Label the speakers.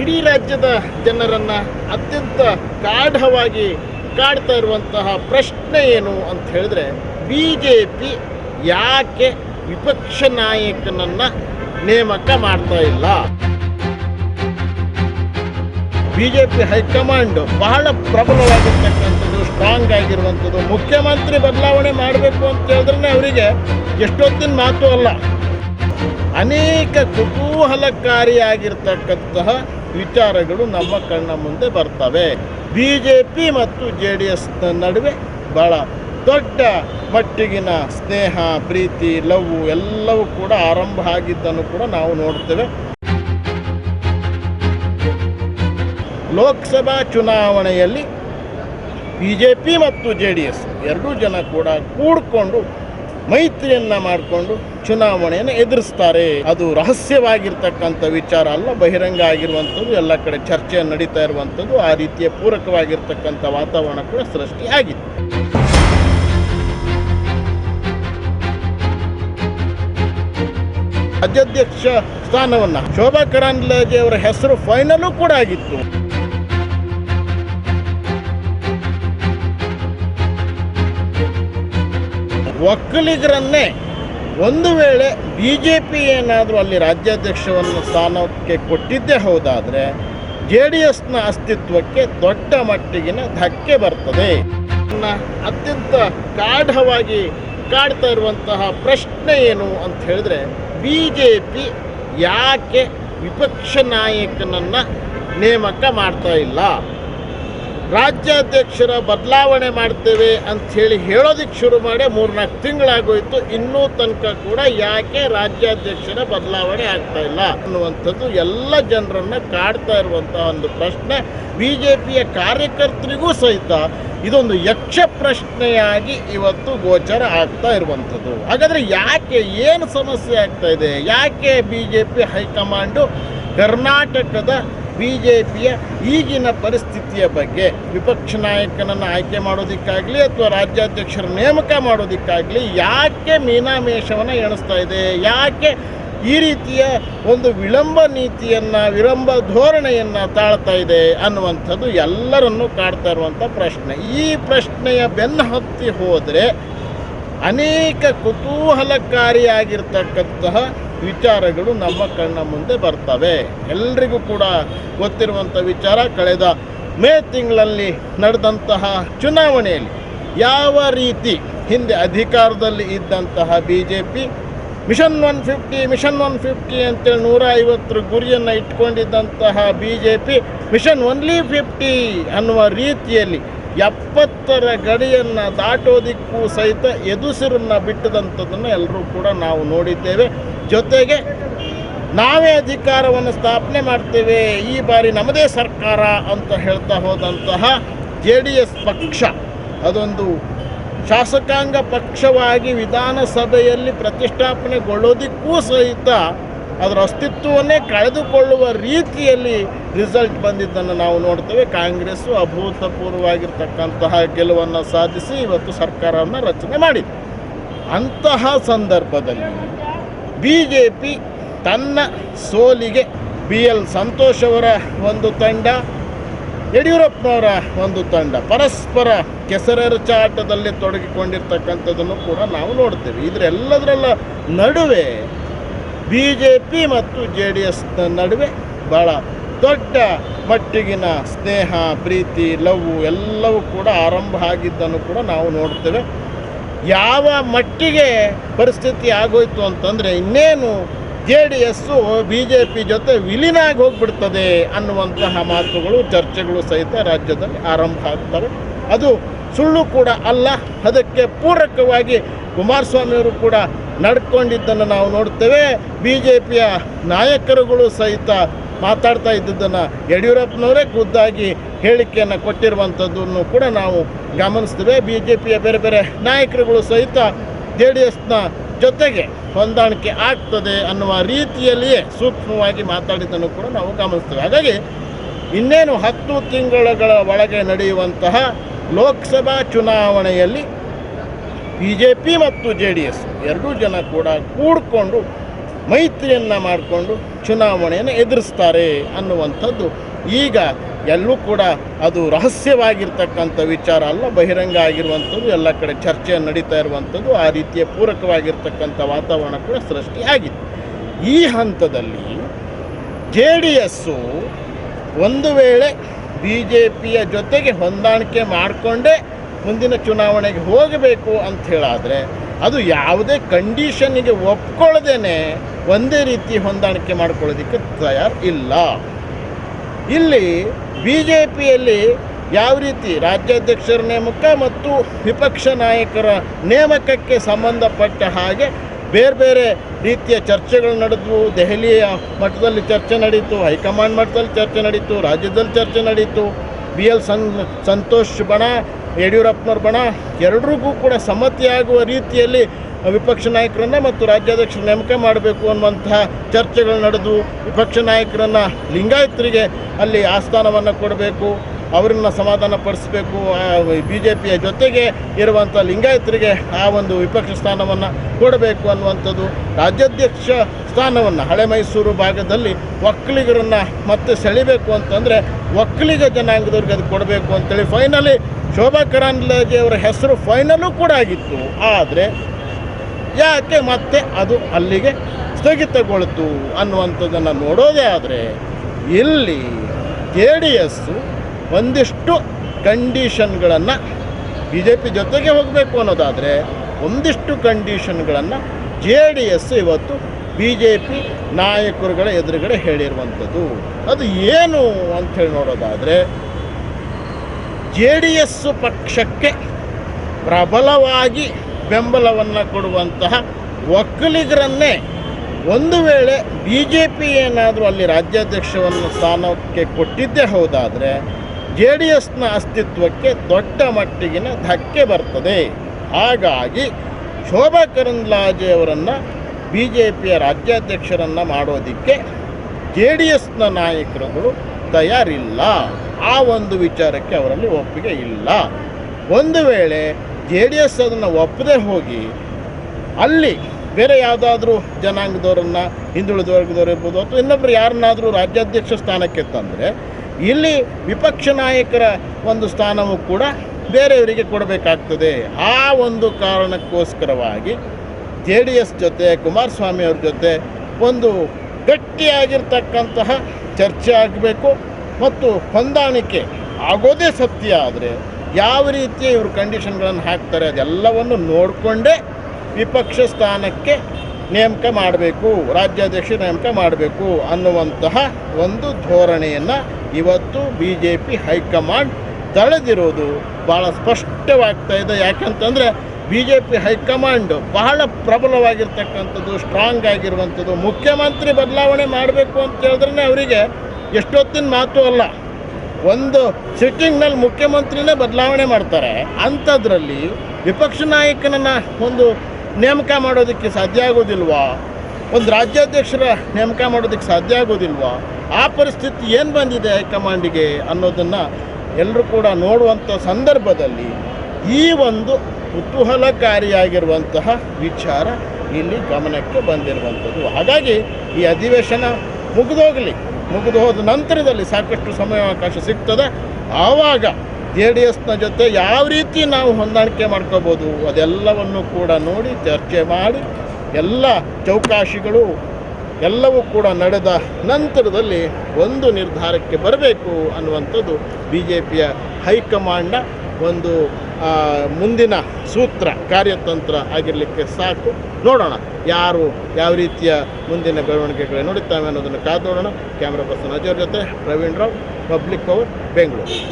Speaker 1: ಇಡೀ ರಾಜ್ಯದ ಜನರನ್ನ ಅತ್ಯಂತ ಗಾಢವಾಗಿ ಕಾಡ್ತಾ ಇರುವಂತಹ ಪ್ರಶ್ನೆ ಏನು ಅಂತ ಹೇಳಿದ್ರೆ ಬಿ ಜೆ ಪಿ ಯಾಕೆ ವಿಪಕ್ಷ ನಾಯಕನನ್ನ ನೇಮಕ ಮಾಡ್ತಾ ಇಲ್ಲ? ಬಿ ಜೆ ಪಿ ಹೈಕಮಾಂಡ್ ಬಹಳ ಪ್ರಬಲವಾಗಿರ್ತಕ್ಕಂಥದ್ದು ಸ್ಟ್ರಾಂಗ್ ಆಗಿರುವಂಥದ್ದು. ಮುಖ್ಯಮಂತ್ರಿ ಬದಲಾವಣೆ ಮಾಡಬೇಕು ಅಂತ ಹೇಳಿದ್ರೆ ಅವರಿಗೆ ಎಷ್ಟೊತ್ತಿನ ಮಾತು ಅಲ್ಲ. ಅನೇಕ ಕುತೂಹಲಕಾರಿಯಾಗಿರ್ತಕ್ಕಂತಹ ವಿಚಾರಗಳು ನಮ್ಮ ಕಣ್ಣ ಮುಂದೆ ಬರ್ತವೆ. ಬಿ ಜೆ ಪಿ ಮತ್ತು ಜೆ ಡಿ ಎಸ್ನ ನಡುವೆ ಬಹಳ ದೊಡ್ಡ ಮಟ್ಟಿಗಿನ ಸ್ನೇಹ, ಪ್ರೀತಿ, ಲವ್ ಎಲ್ಲವೂ ಕೂಡ ಆರಂಭ ಆಗಿದ್ದನ್ನು ಕೂಡ ನಾವು ನೋಡ್ತೇವೆ. ಲೋಕಸಭಾ ಚುನಾವಣೆಯಲ್ಲಿ ಬಿ ಜೆ ಪಿ ಮತ್ತು ಜೆ ಡಿ ಎಸ್ ಎರಡೂ ಜನ ಕೂಡ ಕೂಡ್ಕೊಂಡು ಮೈತ್ರಿಯನ್ನ ಮಾಡಿಕೊಂಡು ಚುನಾವಣೆಯನ್ನು ಎದುರಿಸ್ತಾರೆ. ಅದು ರಹಸ್ಯವಾಗಿರ್ತಕ್ಕಂಥ ವಿಚಾರ ಅಲ್ಲ, ಬಹಿರಂಗ ಆಗಿರುವಂಥದ್ದು, ಎಲ್ಲ ಕಡೆ ಚರ್ಚೆ ನಡೀತಾ ಇರುವಂಥದ್ದು, ಆ ರೀತಿಯ ಪೂರಕವಾಗಿರ್ತಕ್ಕಂಥ ವಾತಾವರಣ ಕೂಡ ಸೃಷ್ಟಿಯಾಗಿದೆ ರಾಜ್ಯಾಧ್ಯಕ್ಷ ಸ್ಥಾನವನ್ನು ಶೋಭಾ ಕರಾಂದ್ಲಾಜೆ ಅವರ ಹೆಸರು ಫೈನಲು ಕೂಡ ಆಗಿತ್ತು. ಒಕ್ಕಲಿಗರನ್ನೇ ಒಂದು ವೇಳೆ ಬಿ ಜೆ ಪಿ ಏನಾದರೂ ಅಲ್ಲಿ ರಾಜ್ಯಾಧ್ಯಕ್ಷವನ್ನು ಸ್ಥಾನಕ್ಕೆ ಕೊಟ್ಟಿದ್ದೇ ಹೌದಾದರೆ ಜೆ ಡಿ ಎಸ್ನ ಅಸ್ತಿತ್ವಕ್ಕೆ ದೊಡ್ಡ ಮಟ್ಟಿಗಿನ ಧಕ್ಕೆ ಬರ್ತದೆ. ಅತ್ಯಂತ ಗಾಢವಾಗಿ ಕಾಡ್ತಾ ಇರುವಂತಹ ಪ್ರಶ್ನೆ ಏನು ಅಂತ ಹೇಳಿದ್ರೆ ಬಿ ಜೆ ಪಿ ಯಾಕೆ ವಿಪಕ್ಷ ನಾಯಕನನ್ನು ನೇಮಕ ಮಾಡ್ತಾ ಇಲ್ಲ? ರಾಜ್ಯಾಧ್ಯಕ್ಷರ ಬದಲಾವಣೆ ಮಾಡ್ತೇವೆ ಹೇಳಿ ಹೇಳೋದಕ್ಕೆ ಶುರು ಮಾಡಿ ಮೂರ್ನಾಲ್ಕು ತಿಂಗಳಾಗೋಯ್ತು. ಇನ್ನೂ ತನಕ ಕೂಡ ಯಾಕೆ ರಾಜ್ಯಾಧ್ಯಕ್ಷರ ಬದಲಾವಣೆ ಆಗ್ತಾ ಇಲ್ಲ ಅನ್ನುವಂಥದ್ದು ಎಲ್ಲ ಜನರನ್ನು ಕಾಡ್ತಾ ಇರುವಂತಹ ಒಂದು ಪ್ರಶ್ನೆ. ಬಿ ಜೆ ಪಿಯ ಕಾರ್ಯಕರ್ತರಿಗೂ ಸಹಿತ ಇದೊಂದು ಯಕ್ಷ ಪ್ರಶ್ನೆಯಾಗಿ ಇವತ್ತು ಗೋಚರ ಆಗ್ತಾ ಇರುವಂಥದ್ದು. ಹಾಗಾದ್ರೆ ಯಾಕೆ ಏನು ಸಮಸ್ಯೆ ಆಗ್ತಾ ಇದೆ? ಯಾಕೆ B J P high command ಕರ್ನಾಟಕದ ಬಿ ಜೆ ಪಿಯ ಈಗಿನ ಪರಿಸ್ಥಿತಿಯ ಬಗ್ಗೆ ವಿಪಕ್ಷ ನಾಯಕನನ್ನು ಆಯ್ಕೆ ಮಾಡೋದಕ್ಕಾಗಲಿ ಅಥವಾ ರಾಜ್ಯಾಧ್ಯಕ್ಷರ ನೇಮಕ ಮಾಡೋದಕ್ಕಾಗಲಿ ಯಾಕೆ ಮೀನಾಮೇಷವನ್ನು ಎಣಿಸ್ತಾ ಇದೆ? ಯಾಕೆ ಈ ರೀತಿಯ ಒಂದು ವಿಳಂಬ ನೀತಿಯನ್ನು, ವಿಳಂಬ ಧೋರಣೆಯನ್ನು ತಾಳ್ತಾ ಇದೆ ಅನ್ನುವಂಥದ್ದು ಎಲ್ಲರನ್ನೂ ಕಾಡ್ತಾ ಇರುವಂಥ ಪ್ರಶ್ನೆ. ಈ ಪ್ರಶ್ನೆಯ ಬೆನ್ನು ಹತ್ತಿ ಹೋದರೆ ಅನೇಕ ಕುತೂಹಲಕಾರಿಯಾಗಿರ್ತಕ್ಕಂತಹ ವಿಚಾರಗಳು ನಮ್ಮ ಕಣ್ಣ ಮುಂದೆ ಬರ್ತವೆ. ಎಲ್ರಿಗೂ ಕೂಡ ಗೊತ್ತಿರುವಂಥ ವಿಚಾರ, ಕಳೆದ ಮೇ ತಿಂಗಳಲ್ಲಿ ನಡೆದಂತಹ ಚುನಾವಣೆಯಲ್ಲಿ ಯಾವ ರೀತಿ ಹಿಂದೆ ಅಧಿಕಾರದಲ್ಲಿ ಇದ್ದಂತಹ B J P mission one fifty, mission one fifty ಅಂತೇಳಿ ನೂರ ಐವತ್ತರ ಗುರಿಯನ್ನು ಇಟ್ಕೊಂಡಿದ್ದಂತಹ B J P mission only fifty ಅನ್ನುವ ರೀತಿಯಲ್ಲಿ ಎಪ್ಪತ್ತರ ಗಡಿಯನ್ನು ದಾಟೋದಿಕ್ಕೂ ಸಹಿತ ಎದುಸಿರನ್ನು ಬಿಟ್ಟದಂಥದ್ದನ್ನು ಎಲ್ಲರೂ ಕೂಡ ನಾವು ನೋಡಿದ್ದೇವೆ. ಜೊತೆಗೆ ನಾವೇ ಅಧಿಕಾರವನ್ನು ಸ್ಥಾಪನೆ ಮಾಡ್ತೇವೆ. ಈ ಬಾರಿ ನಮ್ಮದೇ ಸರ್ಕಾರ ಅಂತ ಹೇಳ್ತಾ ಹೋದಂತಹ ಜೆ ಡಿ ಎಸ್ ಪಕ್ಷ, ಅದೊಂದು ಶಾಸಕಾಂಗ ಪಕ್ಷವಾಗಿ ವಿಧಾನಸಭೆಯಲ್ಲಿ ಪ್ರತಿಷ್ಠಾಪನೆಗೊಳ್ಳೋದಿಕ್ಕೂ ಸಹಿತ ಅದರ ಅಸ್ತಿತ್ವವನ್ನೇ ಕಳೆದುಕೊಳ್ಳುವ ರೀತಿಯಲ್ಲಿ ರಿಸಲ್ಟ್ ಬಂದಿದ್ದನ್ನು ನಾವು ನೋಡ್ತೇವೆ. ಕಾಂಗ್ರೆಸ್ಸು ಅಭೂತಪೂರ್ವವಾಗಿರ್ತಕ್ಕಂತಹ ಗೆಲುವನ್ನು ಸಾಧಿಸಿ ಇವತ್ತು ಸರ್ಕಾರವನ್ನು ರಚನೆ ಮಾಡಿದೆ. ಅಂತಹ ಸಂದರ್ಭದಲ್ಲಿ ಬಿ ಜೆ ಪಿ ತನ್ನ ಸೋಲಿಗೆ ಬಿ ಎಲ್ ಸಂತೋಷ್ ಅವರ ಒಂದು ತಂಡ, ಯಡಿಯೂರಪ್ಪನವರ ಒಂದು ತಂಡ. ಪರಸ್ಪರ ಕೆಸರೆರಚಾಟದಲ್ಲಿ ತೊಡಗಿಕೊಂಡಿರ್ತಕ್ಕಂಥದ್ದನ್ನು ಕೂಡ ನಾವು ನೋಡ್ತೇವೆ. ಇದರೆಲ್ಲದರಲ್ಲ ನಡುವೆ ಬಿ ಜೆ ಪಿ ಮತ್ತು ಜೆ ಡಿ ಎಸ್ನ ನಡುವೆ ಭಾಳ ದೊಡ್ಡ ಮಟ್ಟಿಗಿನ ಸ್ನೇಹ, ಪ್ರೀತಿ, ಲವ್ ಎಲ್ಲವೂ ಕೂಡ ಆರಂಭ ಆಗಿದ್ದನ್ನು ಕೂಡ ನಾವು ನೋಡ್ತೇವೆ. ಯಾವ ಮಟ್ಟಿಗೆ ಪರಿಸ್ಥಿತಿ ಆಗೋಯ್ತು ಅಂತಂದರೆ ಇನ್ನೇನು J D S B J P ಜೊತೆ ವಿಲೀನ ಆಗಿ ಹೋಗ್ಬಿಡ್ತದೆ ಅನ್ನುವಂತಹ ಮಾತುಗಳು, ಚರ್ಚೆಗಳು ಸಹಿತ ರಾಜ್ಯದಲ್ಲಿ ಆರಂಭ ಆಗ್ತವೆ. ಅದು ಸುಳ್ಳು ಕೂಡ ಅಲ್ಲ, ಅದಕ್ಕೆ ಪೂರಕವಾಗಿ ಕುಮಾರಸ್ವಾಮಿಯವರು ಕೂಡ ನಡ್ಕೊಂಡಿದ್ದನ್ನು ನಾವು ನೋಡ್ತೇವೆ. ಬಿ ಜೆ ಪಿಯ ನಾಯಕರುಗಳು ಸಹಿತ ಮಾತಾಡ್ತಾ ಇದ್ದದ್ದನ್ನು ಯಡಿಯೂರಪ್ಪನವರೇ ಖುದ್ದಾಗಿ ಹೇಳಿಕೆಯನ್ನು ಕೊಟ್ಟಿರುವಂಥದ್ದನ್ನು ಕೂಡ ನಾವು ಗಮನಿಸ್ತೇವೆ. ಬಿ ಜೆ ಪಿಯ ಬೇರೆ ಬೇರೆ ನಾಯಕರುಗಳು ಸಹಿತ ಜೆ ಡಿ ಎಸ್ನ ಜೊತೆಗೆ ಹೊಂದಾಣಿಕೆ ಆಗ್ತದೆ ಅನ್ನುವ ರೀತಿಯಲ್ಲಿಯೇ ಸೂಕ್ಷ್ಮವಾಗಿ ಮಾತಾಡಿದ್ದನ್ನು ಕೂಡ ನಾವು ಗಮನಿಸ್ತೇವೆ. ಹಾಗಾಗಿ ಇನ್ನೇನು ಹತ್ತು ತಿಂಗಳುಗಳ ಒಳಗೆ ನಡೆಯುವಂತಹ ಲೋಕಸಭಾ ಚುನಾವಣೆಯಲ್ಲಿ ಬಿ ಜೆ ಪಿ ಮತ್ತು ಜೆ ಡಿ ಎಸ್ ಎರಡೂ ಜನ ಕೂಡ ಕೂಡ್ಕೊಂಡು ಮೈತ್ರಿಯನ್ನು ಮಾಡಿಕೊಂಡು ಚುನಾವಣೆಯನ್ನು ಎದುರಿಸ್ತಾರೆ ಅನ್ನುವಂಥದ್ದು. ಈಗ ಎಲ್ಲೂ ಕೂಡ ಅದು ರಹಸ್ಯವಾಗಿರ್ತಕ್ಕಂಥ ವಿಚಾರ ಅಲ್ಲ, ಬಹಿರಂಗ ಆಗಿರುವಂಥದ್ದು, ಎಲ್ಲ ಕಡೆ ಚರ್ಚೆ ನಡೀತಾ ಇರುವಂಥದ್ದು ಆ ರೀತಿಯ ಪೂರಕವಾಗಿರ್ತಕ್ಕಂಥ ವಾತಾವರಣ ಕೂಡ ಸೃಷ್ಟಿಯಾಗಿದೆ. ಈ ಹಂತದಲ್ಲಿ ಜೆ ಡಿ ಎಸ್ಸು ಒಂದು ವೇಳೆ ಬಿ ಜೆ ಪಿಯ ಜೊತೆಗೆ ಹೊಂದಾಣಿಕೆ ಮಾಡಿಕೊಂಡೇ ಮುಂದಿನ ಚುನಾವಣೆಗೆ ಹೋಗಬೇಕು ಅಂತ ಹೇಳಾದರೆ ಅದು ಯಾವುದೇ ಕಂಡೀಷನ್ನಿಗೆ ಒಪ್ಕೊಳ್ಳದೇನೆ ಒಂದೇ ರೀತಿ ಹೊಂದಾಣಿಕೆ ಮಾಡ್ಕೊಳ್ಳೋದಕ್ಕೆ ತಯಾರು ಇಲ್ಲ. ಇಲ್ಲಿ ಬಿ ಜೆ ಪಿಯಲ್ಲಿ ಯಾವ ರೀತಿ ರಾಜ್ಯಾಧ್ಯಕ್ಷರ ನೇಮಕ ಮತ್ತು ವಿಪಕ್ಷ ನಾಯಕರ ನೇಮಕಕ್ಕೆ ಸಂಬಂಧಪಟ್ಟ ಹಾಗೆ ಬೇರೆ ಬೇರೆ ರೀತಿಯ ಚರ್ಚೆಗಳು ನಡೆದವು. ದೆಹಲಿಯ ಮಟ್ಟದಲ್ಲಿ ಚರ್ಚೆ ನಡೀತು, ಹೈಕಮಾಂಡ್ ಮಟ್ಟದಲ್ಲಿ ಚರ್ಚೆ ನಡೀತು, ರಾಜ್ಯದಲ್ಲಿ ಚರ್ಚೆ ನಡೀತು. ಬಿ ಎಲ್ ಸಂ ಸಂತೋಷ್ ಬಣ, ಯಡಿಯೂರಪ್ಪನವ್ರ ಬಣ, ಎರಡರಿಗೂ ಕೂಡ ಸಮ್ಮತಿಯಾಗುವ ರೀತಿಯಲ್ಲಿ ವಿಪಕ್ಷ ನಾಯಕರನ್ನು ಮತ್ತು ರಾಜ್ಯಾಧ್ಯಕ್ಷರ ನೇಮಕ ಮಾಡಬೇಕು ಅನ್ನುವಂತಹ ಚರ್ಚೆಗಳು ನಡೆದು ವಿಪಕ್ಷ ನಾಯಕರನ್ನು ಲಿಂಗಾಯತರಿಗೆ ಅಲ್ಲಿ ಆಸ್ಥಾನವನ್ನು ಕೊಡಬೇಕು. ಅವರನ್ನು ಸಮಾಧಾನ ಪಡಿಸಬೇಕು ಬಿ ಜೆ ಪಿಯ ಜೊತೆಗೆ ಇರುವಂಥ ಲಿಂಗಾಯತರಿಗೆ ಆ ಒಂದು ವಿಪಕ್ಷ ಸ್ಥಾನವನ್ನು ಕೊಡಬೇಕು ಅನ್ನುವಂಥದ್ದು, ರಾಜ್ಯಾಧ್ಯಕ್ಷ ಸ್ಥಾನವನ್ನು ಹಳೆ ಮೈಸೂರು ಭಾಗದಲ್ಲಿ ಒಕ್ಕಲಿಗರನ್ನು ಮತ್ತೆ ಸೆಳಿಬೇಕು ಅಂತಂದರೆ ಒಕ್ಕಲಿಗ ಜನಾಂಗದವ್ರಿಗೆ ಅದು ಕೊಡಬೇಕು ಅಂತೇಳಿ ಫೈನಲಿ ಶೋಭಾ ಕರಾಂದ್ಲಾಜೆ ಅವರ ಹೆಸರು ಫೈನಲು ಕೂಡ ಆಗಿತ್ತು. ಆದರೆ ಯಾಕೆ ಮತ್ತೆ ಅದು ಅಲ್ಲಿಗೆ ಸ್ಥಗಿತಗೊಳ್ತು ಅನ್ನುವಂಥದ್ದನ್ನು ನೋಡೋದೇ ಆದರೆ ಇಲ್ಲಿ ಜೆ ಡಿ ಎಸ್ಸು ಒಂದಿಷ್ಟು ಕಂಡೀಷನ್ಗಳನ್ನು ಬಿ ಜೆ ಪಿ ಜೊತೆಗೆ ಹೋಗಬೇಕು ಅನ್ನೋದಾದರೆ ಒಂದಿಷ್ಟು ಕಂಡೀಷನ್ಗಳನ್ನು ಜೆ ಡಿ ಎಸ್ ಇವತ್ತು ಬಿ ಜೆ ಪಿ ನಾಯಕರುಗಳ ಎದುರುಗಡೆ ಹೇಳಿರುವಂಥದ್ದು. ಅದು ಏನು ಅಂಥೇಳಿ ನೋಡೋದಾದರೆ ಜೆ ಡಿ ಎಸ್ ಪಕ್ಷಕ್ಕೆ ಪ್ರಬಲವಾಗಿ ಬೆಂಬಲವನ್ನು ಕೊಡುವಂತಹ ಒಕ್ಕಲಿಗರನ್ನೇ ಒಂದು ವೇಳೆ ಬಿ ಜೆ ಪಿ ಏನಾದರೂ ಅಲ್ಲಿ ರಾಜ್ಯಾಧ್ಯಕ್ಷವನ್ನು ಸ್ಥಾನಕ್ಕೆ ಕೊಟ್ಟಿದ್ದೇ ಹೋದಾದರೆ ಜೆ ಡಿ ಎಸ್ನ ಅಸ್ತಿತ್ವಕ್ಕೆ ದೊಡ್ಡ ಮಟ್ಟಿಗಿನ ಧಕ್ಕೆ ಬರ್ತದೆ. ಹಾಗಾಗಿ ಶೋಭಾ ಕರಂದ್ಲಾಜೆಯವರನ್ನು ಬಿ ಜೆ ಪಿಯ ರಾಜ್ಯಾಧ್ಯಕ್ಷರನ್ನು ಮಾಡೋದಕ್ಕೆ ಜೆ ಡಿ ಎಸ್ನ ನಾಯಕರುಗಳು ತಯಾರಿಲ್ಲ. ಆ ಒಂದು ವಿಚಾರಕ್ಕೆ ಅವರಲ್ಲಿ ಒಪ್ಪಿಗೆ ಇಲ್ಲ. ಒಂದು ವೇಳೆ ಜೆ ಡಿ ಎಸ್ ಅದನ್ನು ಒಪ್ಪದೆ ಹೋಗಿ ಅಲ್ಲಿ ಬೇರೆ ಯಾವುದಾದ್ರೂ ಜನಾಂಗದವರನ್ನು ಹಿಂದುಳಿದ ವರ್ಗದವರು ಇರ್ಬೋದು ಅಥವಾ ಇನ್ನೊಬ್ಬರು ಯಾರನ್ನಾದರೂ ರಾಜ್ಯಾಧ್ಯಕ್ಷ ಸ್ಥಾನಕ್ಕೆ ತಂದರೆ ಇಲ್ಲಿ ವಿಪಕ್ಷ ನಾಯಕರ ಒಂದು ಸ್ಥಾನವೂ ಕೂಡ ಬೇರೆಯವರಿಗೆ ಕೊಡಬೇಕಾಗ್ತದೆ. ಆ ಒಂದು ಕಾರಣಕ್ಕೋಸ್ಕರವಾಗಿ ಜೆ ಡಿ ಎಸ್ ಜೊತೆ, ಕುಮಾರಸ್ವಾಮಿ ಅವ್ರ ಜೊತೆ ಒಂದು ಗಟ್ಟಿಯಾಗಿರ್ತಕ್ಕಂತಹ ಚರ್ಚೆ ಆಗಬೇಕು ಮತ್ತು ಹೊಂದಾಣಿಕೆ ಆಗೋದೇ ಸತ್ಯ ಆದರೆ ಯಾವ ರೀತಿ ಇವರು ಕಂಡೀಷನ್ಗಳನ್ನು ಹಾಕ್ತಾರೆ ಅದೆಲ್ಲವನ್ನು ನೋಡಿಕೊಂಡೇ ವಿಪಕ್ಷ ಸ್ಥಾನಕ್ಕೆ ನೇಮಕ ಮಾಡಬೇಕು, ರಾಜ್ಯಾಧ್ಯಕ್ಷ ನೇಮಕ ಮಾಡಬೇಕು ಅನ್ನುವಂತಹ ಒಂದು ಧೋರಣೆಯನ್ನು ಇವತ್ತು B J P high command ತಳೆದಿರೋದು ಭಾಳ ಸ್ಪಷ್ಟವಾಗ್ತಾ ಇದೆ. ಯಾಕಂತಂದರೆ ಬಿ ಜೆ ಪಿ ಹೈಕಮಾಂಡ್ ಬಹಳ ಪ್ರಬಲವಾಗಿರ್ತಕ್ಕಂಥದ್ದು ಸ್ಟ್ರಾಂಗ್ ಆಗಿರುವಂಥದ್ದು. ಮುಖ್ಯಮಂತ್ರಿ ಬದಲಾವಣೆ ಮಾಡಬೇಕು ಅಂತ ಹೇಳಿದ್ರೆ ಅವರಿಗೆ ಎಷ್ಟೊತ್ತಿನ ಮಾತು ಅಲ್ಲ. ಒಂದು ಸಿಟ್ಟಿಂಗ್ನಲ್ಲಿ ಮುಖ್ಯಮಂತ್ರಿನೇ ಬದಲಾವಣೆ ಮಾಡ್ತಾರೆ. ಅಂಥದ್ರಲ್ಲಿ ವಿಪಕ್ಷ ನಾಯಕನನ್ನು ಒಂದು ನೇಮಕ ಮಾಡೋದಕ್ಕೆ ಸಾಧ್ಯ ಆಗೋದಿಲ್ವಾ? ಒಂದು ರಾಜ್ಯಾಧ್ಯಕ್ಷರ ನೇಮಕ ಮಾಡೋದಕ್ಕೆ ಸಾಧ್ಯ ಆಗೋದಿಲ್ವಾ? ಆ ಪರಿಸ್ಥಿತಿ ಏನು ಬಂದಿದೆ ಹೈಕಮಾಂಡಿಗೆ ಅನ್ನೋದನ್ನು ಎಲ್ಲರೂ ಕೂಡ ನೋಡುವಂಥ ಸಂದರ್ಭದಲ್ಲಿ ಈ ಒಂದು ಕುತೂಹಲಕಾರಿಯಾಗಿರುವಂತಹ ವಿಚಾರ ಇಲ್ಲಿ ಗಮನಕ್ಕೆ ಬಂದಿರುವಂಥದ್ದು. ಹಾಗಾಗಿ ಈ ಅಧಿವೇಶನ ಮುಗಿದೋಗಲಿ. ಮುಗಿದು ಹೋದ ನಂತರದಲ್ಲಿ ಸಾಕಷ್ಟು ಸಮಯಾವಕಾಶ ಸಿಗ್ತದೆ. ಆವಾಗ ಜೆ ಡಿ ಎಸ್ನ ಜೊತೆ ಯಾವ ರೀತಿ ನಾವು ಹೊಂದಾಣಿಕೆ ಮಾಡ್ಕೋಬೋದು ಅದೆಲ್ಲವನ್ನು ಕೂಡ ನೋಡಿ ಚರ್ಚೆ ಮಾಡಿ ಎಲ್ಲ ಚೌಕಾಶಿಗಳು ಎಲ್ಲವೂ ಕೂಡ ನಡೆದ ನಂತರದಲ್ಲಿ ಒಂದು ನಿರ್ಧಾರಕ್ಕೆ ಬರಬೇಕು ಅನ್ನುವಂಥದ್ದು ಬಿ ಜೆ ಪಿಯ ಹೈಕಮಾಂಡ್ನ ಒಂದು ಮುಂದಿನ ಸೂತ್ರ, ಕಾರ್ಯತಂತ್ರ ಆಗಿರಲಿಕ್ಕೆ ಸಾಕು. ನೋಡೋಣ ಯಾರು ಯಾವ ರೀತಿಯ ಮುಂದಿನ ಬೆಳವಣಿಗೆಗಳು ನೋಡುತ್ತವೆ ಅನ್ನೋದನ್ನು ಕಾದು ನೋಡೋಣ. ಕ್ಯಾಮ್ರಾ ಪರ್ಸನ್ ಅಜಯ್ ಜೊತೆ ಪ್ರವೀಣ್ ರಾವ್, ಪಬ್ಲಿಕ್ ಪವರ್, ಬೆಂಗಳೂರು.